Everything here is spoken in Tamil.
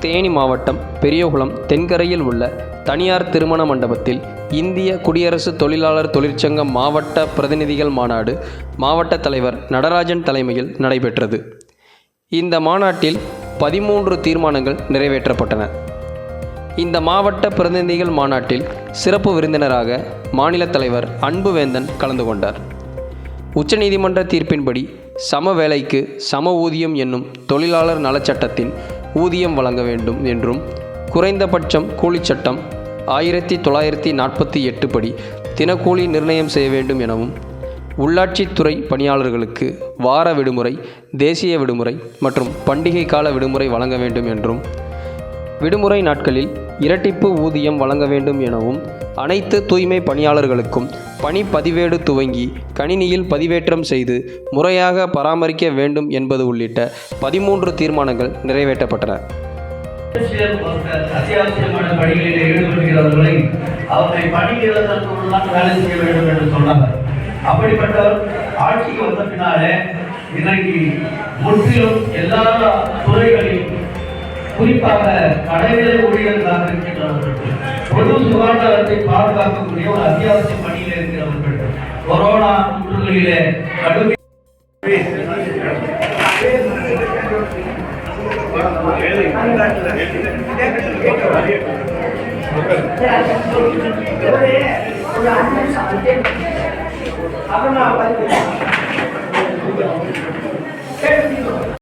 தேனி மாவட்டம் பெரியகுளம் தென்கரையில் உள்ள தனியார் திருமண மண்டபத்தில் இந்திய குடியரசு தொழிலாளர் தொழிற்சங்க மாவட்ட பிரதிநிதிகள் மாநாடு மாவட்ட தலைவர் நடராஜன் தலைமையில் நடைபெற்றது. இந்த மாநாட்டில் பதிமூன்று தீர்மானங்கள் நிறைவேற்றப்பட்டன. இந்த மாவட்ட பிரதிநிதிகள் மாநாட்டில் சிறப்பு விருந்தினராக மாநில தலைவர் அன்புவேந்தன் கலந்து கொண்டார். உச்சநீதிமன்ற தீர்ப்பின்படி சம வேலைக்கு சம ஊதியம் என்னும் தொழிலாளர் நலச்சட்டத்தின் ஊதியம் வழங்க வேண்டும் என்றும் குறைந்தபட்சம் கூலிச் சட்டம் ஆயிரத்தி தொள்ளாயிரத்தி நாற்பத்தி எட்டு படி தினக்கூலி நிர்ணயம் செய்ய வேண்டும் எனவும் உள்ளாட்சித்துறை பணியாளர்களுக்கு வார விடுமுறை தேசிய விடுமுறை மற்றும் பண்டிகை கால விடுமுறை வழங்க வேண்டும் என்றும் விடுமுறை நாட்களில் இரட்டிப்பு ஊதியம் வழங்க வேண்டும் எனவும் அனைத்து தூய்மை பணியாளர்களுக்கும் பணி பதிவேடு துவங்கி கணினியில் பதிவேற்றம் செய்து முறையாக பராமரிக்க வேண்டும் என்பது உள்ளிட்ட பதிமூன்று தீர்மானங்கள் நிறைவேற்றப்பட்டன. அத்தியாவசியமான பணிகளில் ஈடுபடுகிறவர்களை அவர்களை பணியிடத்தோடு வேலை செய்ய வேண்டும் என்று சொன்னார். அப்படிப்பட்டவர் ஆட்சிக்கு வந்த பின்னாலே இன்றைக்கு முற்றிலும் எல்லா துறைகளிலும் குறிப்பாக கடைநிலை ஊழியர்களாக இருக்கின்றவர்களுக்கு பொது சுகாதாரத்தை பாதுகாக்கக்கூடிய ஒரு அத்தியாவசிய பணியில் இருக்கிறவர்கள் கொரோனா தொற்றுகளிலே கடுமை ஒரு